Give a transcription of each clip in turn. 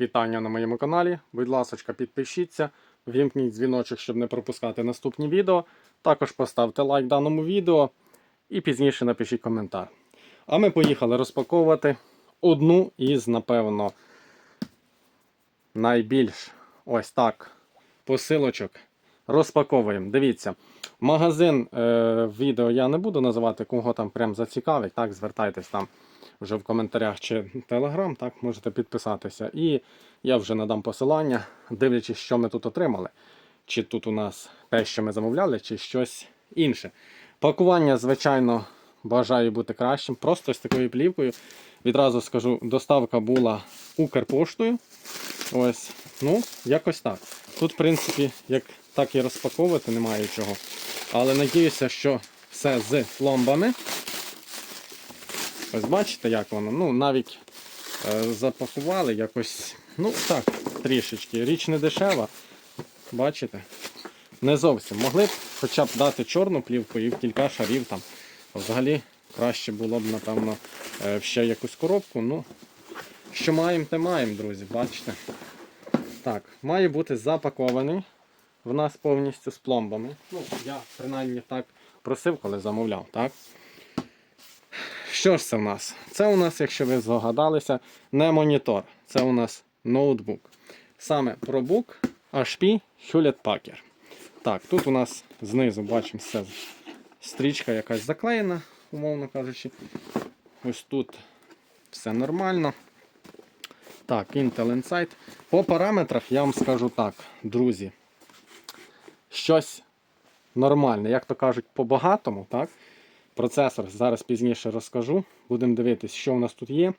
Вітання на моєму каналі. Будь ласка, підпишіться, вімкніть дзвіночок, щоб не пропускати наступні відео. Також поставте лайк даному відео і пізніше напишіть коментар. А ми поїхали розпаковувати одну із, напевно, найбільш ось так посилочок. Розпаковуємо. Дивіться, магазин е, відео я не буду називати, кого там прям зацікавить. Так, звертайтесь там вже в коментарях чи телеграм, так можете підписатися. І я вже надам посилання, дивлячись, що ми тут отримали. Чи тут у нас те, що ми замовляли, чи щось інше. Пакування, звичайно, бажаю бути кращим. Просто з такою плівкою. Відразу скажу, доставка була Укрпоштою. Ось, ну, якось так. Тут, в принципі, як так і розпаковувати немає чого. Але надіюся, що все з пломбами. Ось бачите, як воно. Ну, навіть е, запакували якось. Ну так, трішечки. Річ не дешева. Бачите? Не зовсім. Могли б хоча б дати чорну плівку і кілька шарів там. Взагалі краще було б, напевно, е, ще якусь коробку. Ну, що маємо, те маємо, друзі, бачите. Так, має бути запакований в нас повністю з пломбами. Ну, я принаймні так просив, коли замовляв, так? Що ж це в нас? Це у нас, якщо ви здогадалися, не монітор. Це у нас ноутбук. Саме ProBook HP Hewlett Packard. Так, тут у нас знизу бачимо все. Стрічка якась заклеєна, умовно кажучи. Ось тут все нормально. Так, Intel Insight. По параметрах я вам скажу так, друзі. Щось нормальне, як то кажуть, по-багатому, так? Процесор зараз пізніше розкажу. Будемо дивитися, що у нас тут є,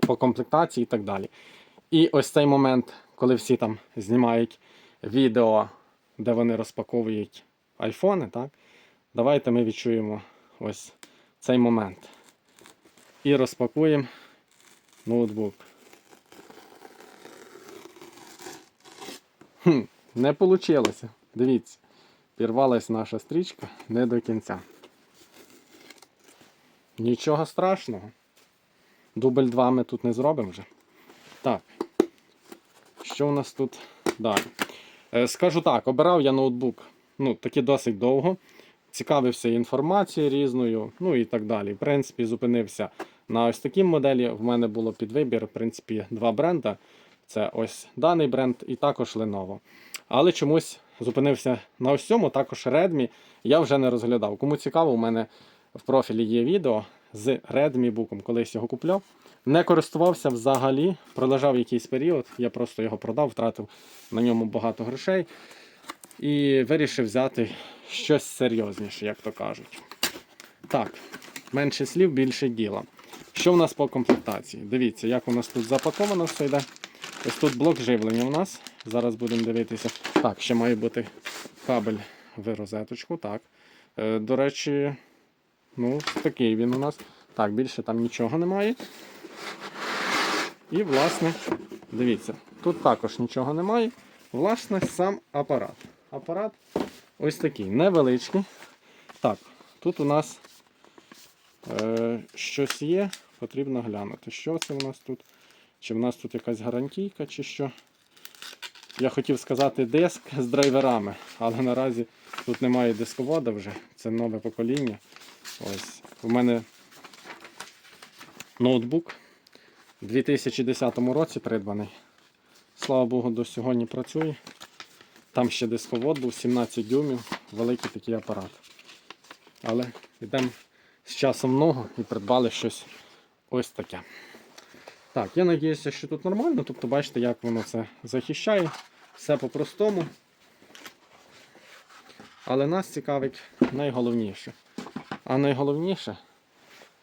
по комплектації і так далі. І ось цей момент, коли всі там знімають відео, де вони розпаковують айфони, так? Давайте ми відчуємо ось цей момент. І розпакуємо ноутбук. Хм, не вийшло. Дивіться, пірвалась наша стрічка не до кінця. Нічого страшного. Дубль 2 ми тут не зробимо вже. Так. Що у нас тут далі? Е, Скажу так, обирав я ноутбук ну, таки досить довго. Цікавився інформацією різною, ну і так далі. В принципі, зупинився на ось такій моделі. В мене було під вибір, в принципі, два бренда. Це ось даний бренд і також Lenovo. Але чомусь зупинився на ось цьому, також Redmi. Я вже не розглядав. Кому цікаво, у мене в профілі є відео з Redmi Book. Колись його купляв. Не користувався взагалі, пролежав якийсь період, я просто його продав, втратив на ньому багато грошей. І вирішив взяти щось серйозніше, як то кажуть. Так, менше слів, більше діла. Що в нас по комплектації? Дивіться, як у нас тут запаковано все йде. Ось тут блок живлення у нас. Зараз будемо дивитися. Так, ще має бути кабель в розеточку. Так. Е, до речі, ну, такий він у нас. Так, більше там нічого немає. І, власне, дивіться, тут також нічого немає. Власне, сам апарат. Апарат ось такий невеличкий. Так, тут у нас е, щось є, потрібно глянути. Що це у нас тут? Чи в нас тут якась гарантійка, чи що. Я хотів сказати диск з драйверами, але наразі тут немає дисковода вже, це нове покоління. Ось. У мене ноутбук у 2010 році придбаний. Слава Богу, до сьогодні працює. Там ще дисковод був 17 дюймів, великий такий апарат. Але йдемо з часом много і придбали щось ось таке. Так, я сподіваюся, що тут нормально, тобто бачите, як воно це захищає. Все по-простому. Але нас цікавить найголовніше. А найголовніше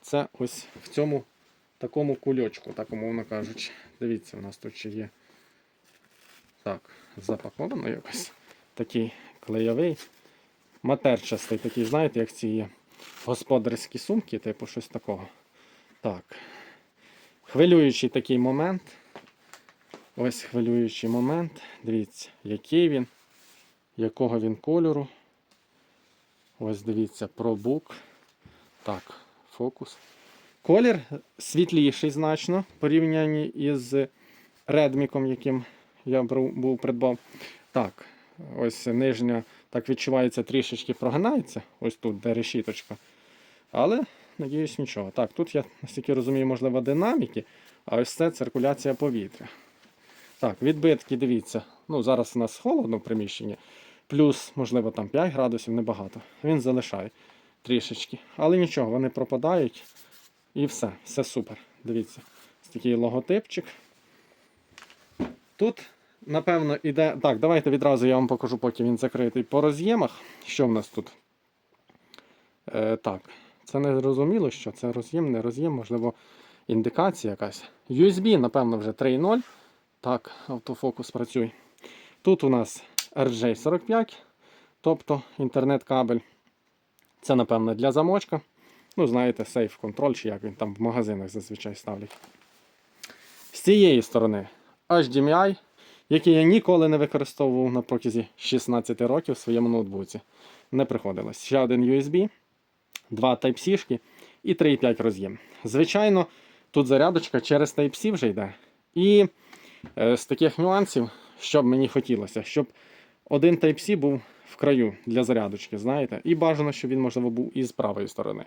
це ось в цьому такому кульочку, так умовно кажучи. Дивіться, у нас тут ще є так, запаковано якось. Такий клейовий, матерчастий, такий, знаєте, як ці є господарські сумки, типу щось такого. Так. Хвилюючий такий момент. Ось хвилюючий момент. Дивіться, який він, якого він кольору. Ось дивіться, пробук. Так, фокус. Колір світліший значно порівнянні із редміком, яким я був придбав. Так, ось нижня так відчувається, трішечки прогинається. Ось тут, де решіточка. Але, надіюсь, нічого. Так, тут я, наскільки розумію, можливо, динаміки, а ось це циркуляція повітря. Так, відбитки, дивіться. Ну, зараз у нас холодно в приміщенні. Плюс, можливо, там 5 градусів, небагато. Він залишає трішечки. Але нічого, вони пропадають. І все, все супер. Дивіться. Такий логотипчик. Тут, напевно, іде. Так, давайте відразу я вам покажу, поки він закритий по роз'ємах. Що в нас тут? Е, так, це не зрозуміло, що це роз'єм, не роз'єм, можливо, індикація якась. USB, напевно, вже 3.0. Так, автофокус працює. Тут у нас RJ45, тобто інтернет-кабель. Це, напевно, для замочка. Ну, знаєте, сейф контроль, чи як він там в магазинах зазвичай ставлять. З цієї сторони HDMI, який я ніколи не використовував на протязі 16 років в своєму ноутбуці. Не приходилось. Ще один USB, два Type-C і 3,5 роз'єм. Звичайно, тут зарядочка через Type-C вже йде. І е, з таких нюансів, що б мені хотілося, щоб один Type-C був в краю для зарядочки, знаєте, і бажано, щоб він, можливо, був і з правої сторони.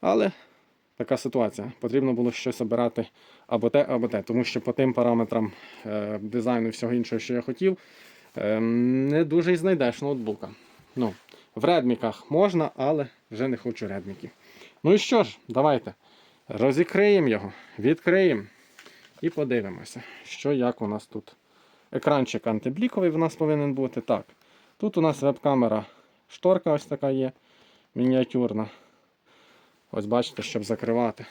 Але така ситуація. Потрібно було щось обирати або те, або те, тому що по тим параметрам е, дизайну і всього іншого, що я хотів, е, не дуже й знайдеш ноутбука. Ну, в редміках можна, але вже не хочу редміків. Ну і що ж, давайте розікриємо його, відкриємо і подивимося, що як у нас тут. Екранчик антибліковий в нас повинен бути. Так, тут у нас веб-камера шторка ось така є, мініатюрна. Ось бачите, щоб закривати.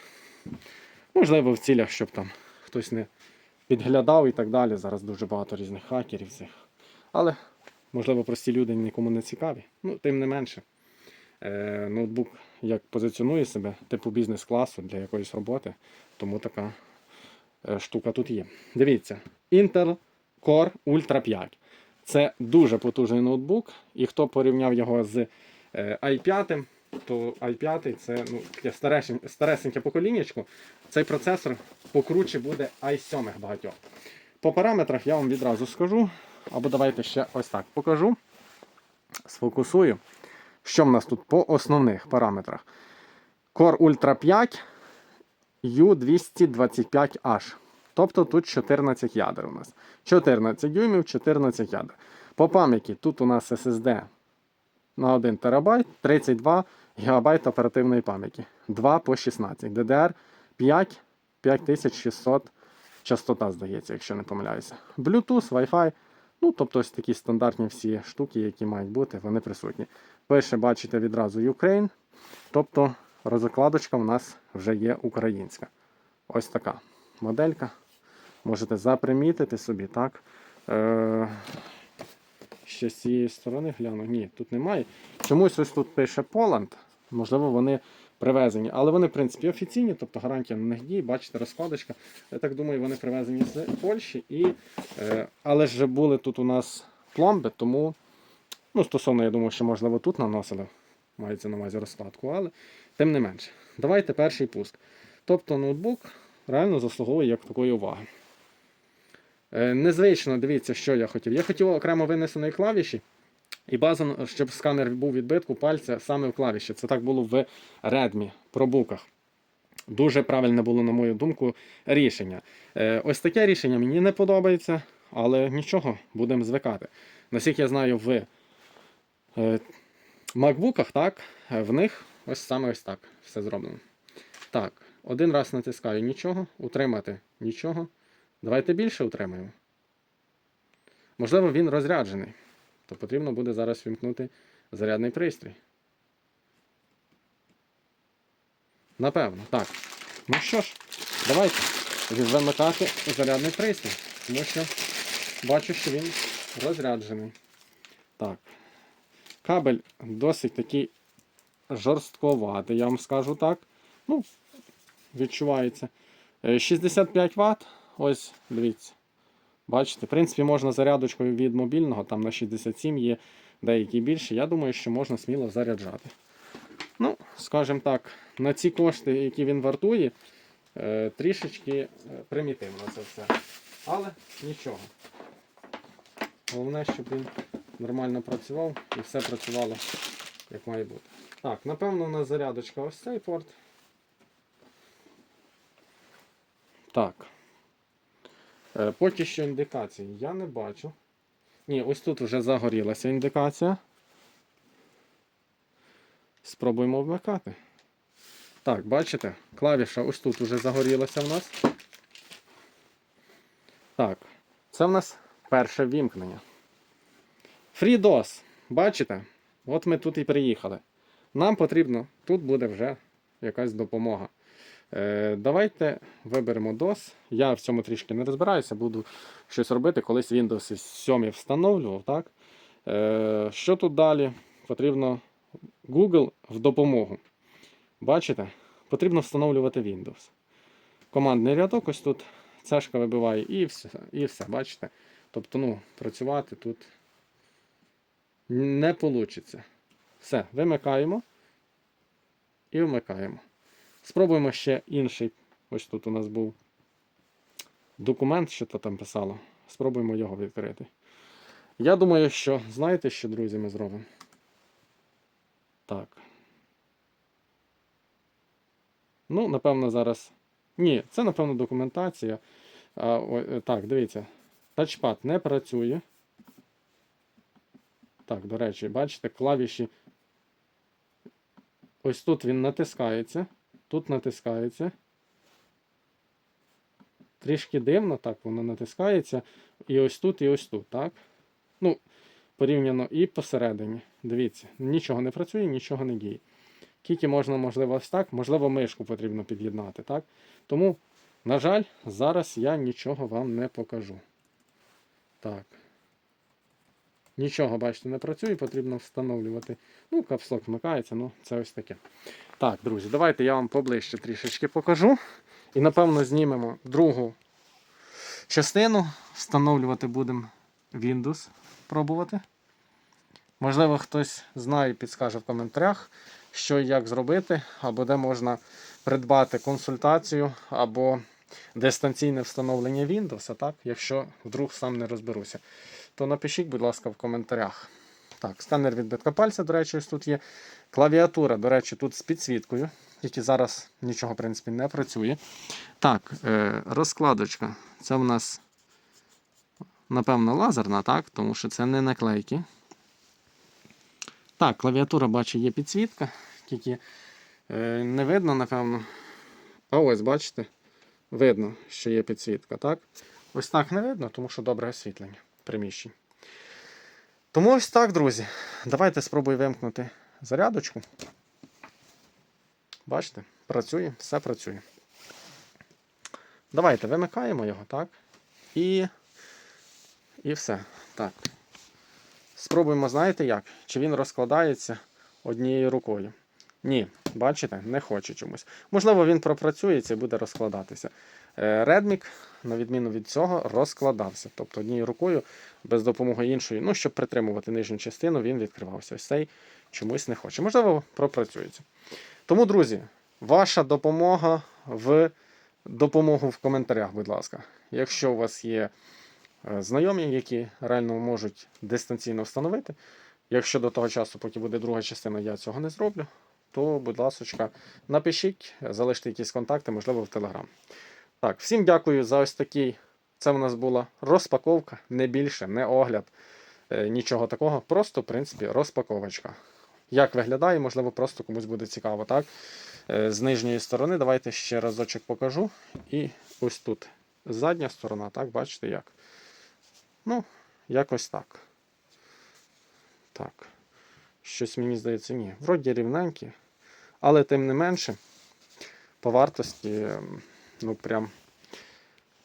Можливо, в цілях, щоб там хтось не підглядав і так далі. Зараз дуже багато різних хакерів цих. Але, можливо, прості люди нікому не цікаві. Ну, тим не менше. Е, ноутбук як позиціонує себе, типу бізнес-класу для якоїсь роботи, тому така е, штука тут є. Дивіться, Intel Core Ultra 5. Це дуже потужний ноутбук, і хто порівняв його з е, i5, то i5 це ну, старесеньке поколіннячко. Цей процесор покруче буде i7 багатьох. По параметрах я вам відразу скажу. Або давайте ще ось так покажу. Сфокусую. Що в нас тут по основних параметрах? Core Ultra 5 U225H. Тобто тут 14 ядер у нас. 14 дюймів, 14 ядер. По пам'яті тут у нас SSD на 1 ТБ, 32 ГБ оперативної пам'яті. 2 по 16. DDR 5 5600 частота, здається, якщо не помиляюся. Bluetooth, Wi-Fi. Ну, тобто ось такі стандартні всі штуки, які мають бути, вони присутні. Пише, бачите, відразу Ukraine. Тобто розкладочка у нас вже є українська. Ось така моделька. Можете запримітити собі, так? Е- ще з цієї сторони гляну. Ні, тут немає. Чомусь ось тут пише Poland. Можливо, вони привезені. Але вони, в принципі, офіційні, тобто гарантія на них діє. Бачите, розкладочка. Я так думаю, вони привезені з Польщі. І, е, але ж були тут у нас пломби, тому ну, стосовно, я думаю, що можливо тут наносили. Мається на увазі розкладку, але тим не менше. Давайте перший пуск. Тобто ноутбук реально заслуговує як такої уваги. Е, Незвично, дивіться, що я хотів. Я хотів окремо винесеної клавіші, і бажано, щоб сканер був відбитку пальця саме в клавіші. Це так було в Redmi пробуках. Дуже правильне було, на мою думку, рішення. Е, Ось таке рішення мені не подобається, але нічого, будемо звикати. Наскільки я знаю, в е, макбуках, так, е, в них ось саме ось так все зроблено. Так, один раз натискаю нічого, утримати нічого. Давайте більше утримаємо. Можливо, він розряджений. То потрібно буде зараз вімкнути зарядний пристрій. Напевно, так. Ну що ж, давайте вимикати зарядний пристрій, тому що бачу, що він розряджений. Так. Кабель досить такий жорстковатий, я вам скажу так. Ну, відчувається. Е, 65 Вт. Ось, дивіться. Бачите, в принципі, можна зарядочкою від мобільного, там на 67 є деякі більші. Я думаю, що можна сміло заряджати. Ну, скажімо так, на ці кошти, які він вартує, е, трішечки е, примітивно це все. Але нічого. Головне, щоб він нормально працював і все працювало як має бути. Так, напевно, у нас зарядочка ось цей порт. Так. Е, Поки що індикації я не бачу. Ні, ось тут вже загорілася індикація. Спробуємо вмикати. Так, бачите, клавіша ось тут вже загорілася в нас. Так, це в нас перше вімкнення. FreeDOS. Бачите? От ми тут і приїхали. Нам потрібно, тут буде вже якась допомога. Е, давайте виберемо DOS. Я в цьому трішки не розбираюся, буду щось робити. Колись Windows 7 встановлював. Так? Е, що тут далі? Потрібно Google в допомогу. Бачите? Потрібно встановлювати Windows. Командний рядок ось тут цешка вибиває і все, і все, бачите? Тобто, ну, працювати тут не вийде. Все, вимикаємо і вмикаємо. Спробуємо ще інший. Ось тут у нас був документ, що то там писало. Спробуємо його відкрити. Я думаю, що знаєте, що, друзі, ми зробимо? Так. Ну, напевно, зараз. Ні, це, напевно, документація. А, о, так, дивіться. Тачпад не працює. Так, до речі, бачите, клавіші. Ось тут він натискається. Тут натискається. Трішки дивно, так, воно натискається. І ось тут, і ось тут, так? Ну, порівняно і посередині. Дивіться, нічого не працює, нічого не діє. Тільки можна, можливо, ось так, можливо, мишку потрібно під'єднати, так? Тому, на жаль, зараз я нічого вам не покажу. Так. Нічого, бачите, не працює, потрібно встановлювати. Ну, капслок вмикається, ну це ось таке. Так, друзі, давайте я вам поближче трішечки покажу. І напевно знімемо другу частину. Встановлювати будемо Windows пробувати. Можливо, хтось знає, підскаже в коментарях, що і як зробити, або де можна придбати консультацію, або дистанційне встановлення Windows, так? якщо вдруг сам не розберуся. То напишіть, будь ласка, в коментарях. Так, сканер відбитка пальця, до речі, ось тут є. Клавіатура, до речі, тут з підсвіткою, тільки зараз нічого, в принципі, не працює. Так, е, розкладочка. Це в нас, напевно, лазерна, так? Тому що це не наклейки. Так, клавіатура, бачу, є підсвітка, тільки е, не видно, напевно. А ось, бачите, видно, що є підсвітка, так? Ось так не видно, тому що добре освітлення приміщень. Тому ось так, друзі. Давайте спробую вимкнути зарядочку. Бачите, працює, все працює. Давайте вимикаємо його, так? І. І все. Так. Спробуємо, знаєте як? Чи він розкладається однією рукою. Ні, бачите, не хоче чомусь. Можливо, він пропрацюється і буде розкладатися. Redmic, на відміну від цього, розкладався. Тобто однією рукою, без допомоги іншої, ну, щоб притримувати нижню частину, він відкривався. Ось цей чомусь не хоче. Можливо, пропрацюється. Тому, друзі, ваша допомога в допомогу в коментарях, будь ласка. Якщо у вас є е, знайомі, які реально можуть дистанційно встановити. Якщо до того часу, поки буде друга частина, я цього не зроблю, то, будь ласка, напишіть, залиште якісь контакти, можливо, в Телеграм. Так, всім дякую за ось такий. Це в нас була розпаковка, не більше, не огляд, е, нічого такого. Просто, в принципі, розпаковочка. Як виглядає, можливо, просто комусь буде цікаво, так? Е, З нижньої сторони, давайте ще разочок покажу. І ось тут задня сторона, так, бачите як? Ну, якось так. Так. Щось мені здається, ні. Вроді рівненькі. Але тим не менше, по вартості, ем, ну прям,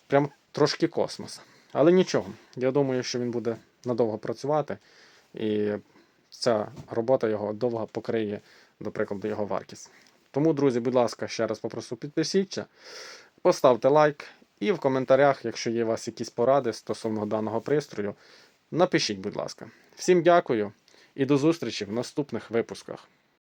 прям трошки космос. Але нічого. Я думаю, що він буде надовго працювати. І ця робота його довго покриє, до прикладу, його вартість. Тому, друзі, будь ласка, ще раз попрошу підпишіться, поставте лайк. І в коментарях, якщо є у вас якісь поради стосовно даного пристрою, напишіть, будь ласка. Всім дякую і до зустрічі в наступних випусках.